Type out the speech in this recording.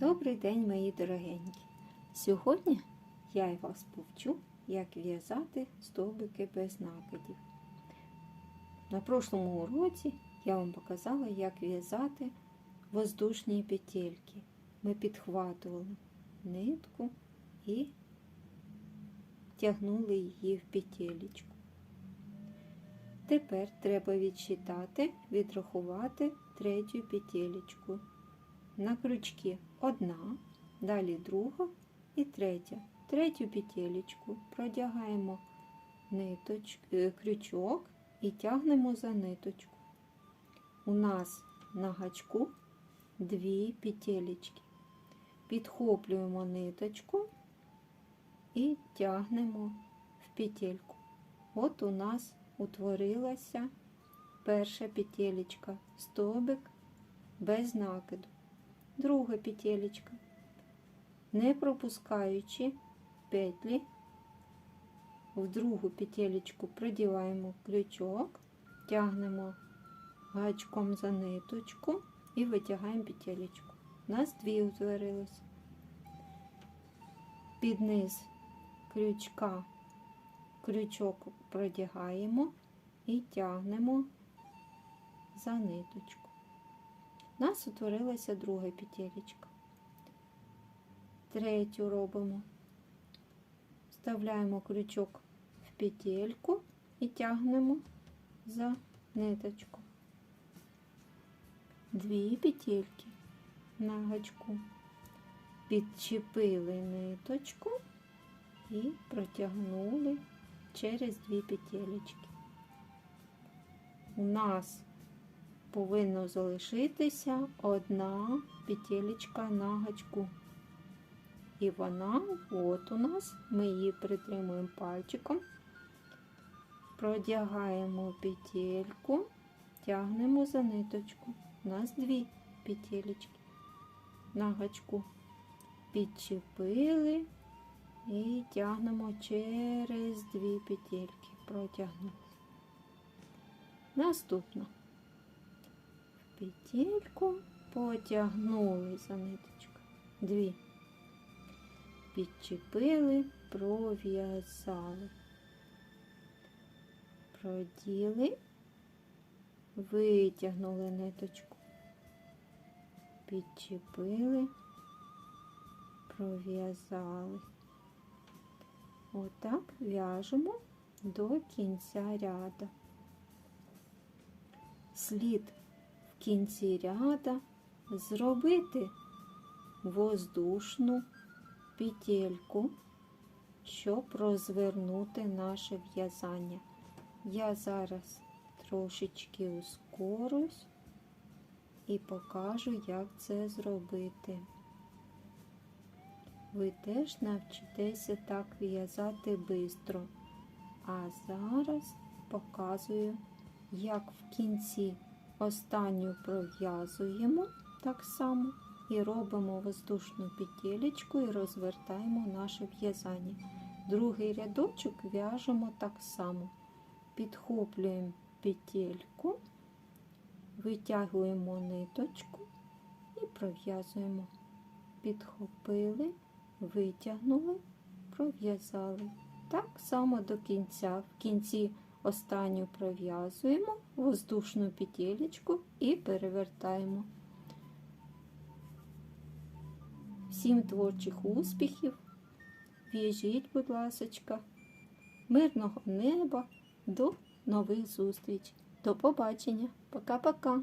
Добрий день, мої дорогенькі! Сьогодні я вас повчу, як в'язати стовбики без накидів. На прошлому уроці я вам показала, як в'язати воздушні петельки. Ми підхватували нитку і тягнули її в петелечку. Тепер треба відсчитати, відрахувати третю петелечку. На крючки одна, далі друга і третя. Третю петелечку продягаємо ниточ, е, крючок і тягнемо за ниточку. У нас на гачку дві петелечки. Підхоплюємо ниточку і тягнемо в петельку. От у нас утворилася перша петелечка, стовбик без накиду. Друга петелечка. Не пропускаючи петлі, в другу петелечку продіваємо крючок, тягнемо гачком за ниточку і витягаємо петелечку. У нас дві утворилось. Під низ крючка крючок продягаємо і тягнемо за ниточку. У нас утворилася друга петелечка. Третю робимо. Вставляємо крючок в петельку і тягнемо за ниточку. Дві петельки на гачку. Підчепили ниточку і протягнули через дві петелечки. У нас повинно залишитися одна петелечка на гачку. І вона, от у нас, ми її притримуємо пальчиком, продягаємо петельку, тягнемо за ниточку. У нас дві петелечки на гачку. Підчепили і тягнемо через дві петельки. Протягнули. Наступно петельку потягнули за ниточку. Дві. Підчепили, пров'язали. Проділи, витягнули ниточку. Підчепили, пров'язали. Отак в'яжемо до кінця ряда. Слід кінці ряда зробити воздушну петельку, щоб розвернути наше в'язання. Я зараз трошечки ускорюсь і покажу, як це зробити. Ви теж навчитеся так в'язати швидко. А зараз показую, як в кінці останню пров'язуємо так само і робимо воздушну петелечку і розвертаємо наше в'язання. Другий рядочок в'яжемо так само. Підхоплюємо петельку, витягуємо ниточку і пров'язуємо. Підхопили, витягнули, пров'язали. Так само до кінця. В кінці останню пров'язуємо воздушну петелечку і перевертаємо. Всім творчих успіхів! В'яжіть, будь ласочка, мирного неба, до нових зустріч. До побачення. Пока-пока.